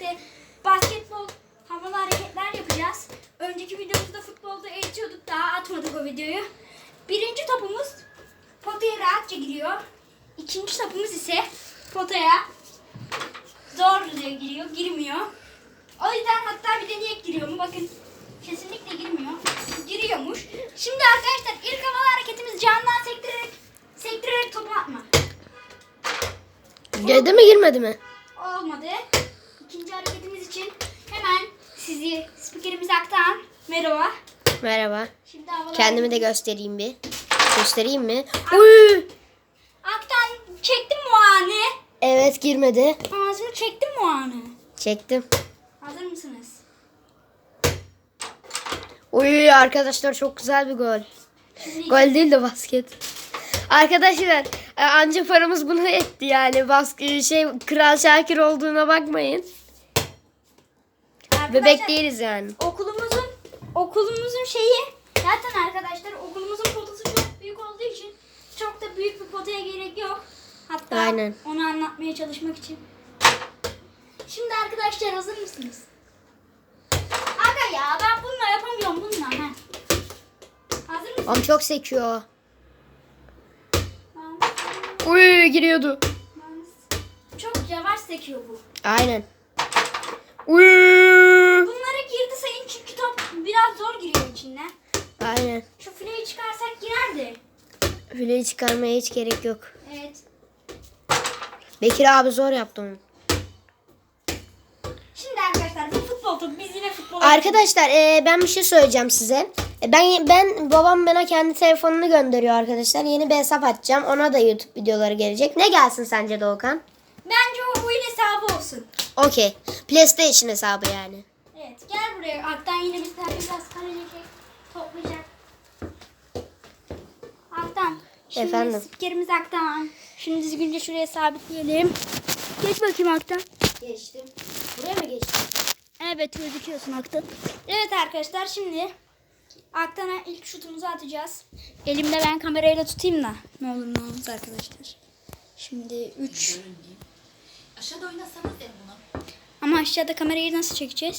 birlikte basketbol havalı hareketler yapacağız. Önceki videomuzda futbolda eğitiyorduk daha atmadık o videoyu. Birinci topumuz potaya rahatça giriyor. İkinci topumuz ise potaya zorluca giriyor, girmiyor. O yüzden hatta bir deneyek giriyor mu? Bakın kesinlikle girmiyor. Giriyormuş. Şimdi arkadaşlar ilk havalı hareketimiz candan sektirerek sektirerek topu atma. Girdi mi girmedi mi? Olmadı. İkinci hareketimiz için hemen sizi spikerimize aktaran merhaba. Merhaba. Şimdi havalı Kendimi de göstereyim bir. Göstereyim mi? Uy! Aktan çektim mi o anı? Evet girmedi. Ağzımı çektim mi o anı? Çektim. Hazır mısınız? Uy arkadaşlar çok güzel bir gol. Şimdi Gol değil de basket. Arkadaşlar e, anca paramız bunu etti yani. Basket şey Kral Şakir olduğuna bakmayın. Arkadaşlar, Bebek değiliz yani. Okulumuzun okulumuzun şeyi zaten arkadaşlar okulumuzun potası çok büyük olduğu için çok da büyük bir potaya gerek yok. Hatta Aynen. onu anlatmaya çalışmak için. Şimdi arkadaşlar hazır mısınız? Aga ya ben bununla yapamıyorum bununla. Heh. Hazır mısınız? Ama çok sekiyor. Uy giriyordu. Çok yavaş sekiyor bu. Aynen. Uy. Bunları girdi sayın çünkü top biraz zor giriyor içinden. Aynen. Şu fileyi çıkarsak girerdi. Fileyi çıkarmaya hiç gerek yok. Evet. Bekir abi zor yaptı onu. Şimdi arkadaşlar bu futbol topu biz yine futbol Arkadaşlar e, ben bir şey söyleyeceğim size. E, ben ben babam bana kendi telefonunu gönderiyor arkadaşlar. Yeni bir hesap açacağım. Ona da YouTube videoları gelecek. Ne gelsin sence Doğukan? Bence o oyun hesabı olsun. Okey. PlayStation hesabı yani. Evet gel buraya. Aktan yine bir tane biraz kalecek toplayacak. Aktan. Şimdi Efendim? spikerimiz Aktan. Şimdi düzgünce şuraya sabitleyelim. Geç bakayım Aktan. Geçtim. Buraya mı geçtim? Evet gözüküyorsun Aktan. Evet arkadaşlar şimdi Aktan'a ilk şutumuzu atacağız. Elimde ben kamerayla tutayım da ne olur ne olmaz arkadaşlar. Şimdi 3 Aşağıda oynasanız ya bunu. ama aşağıda kamerayı nasıl çekeceğiz?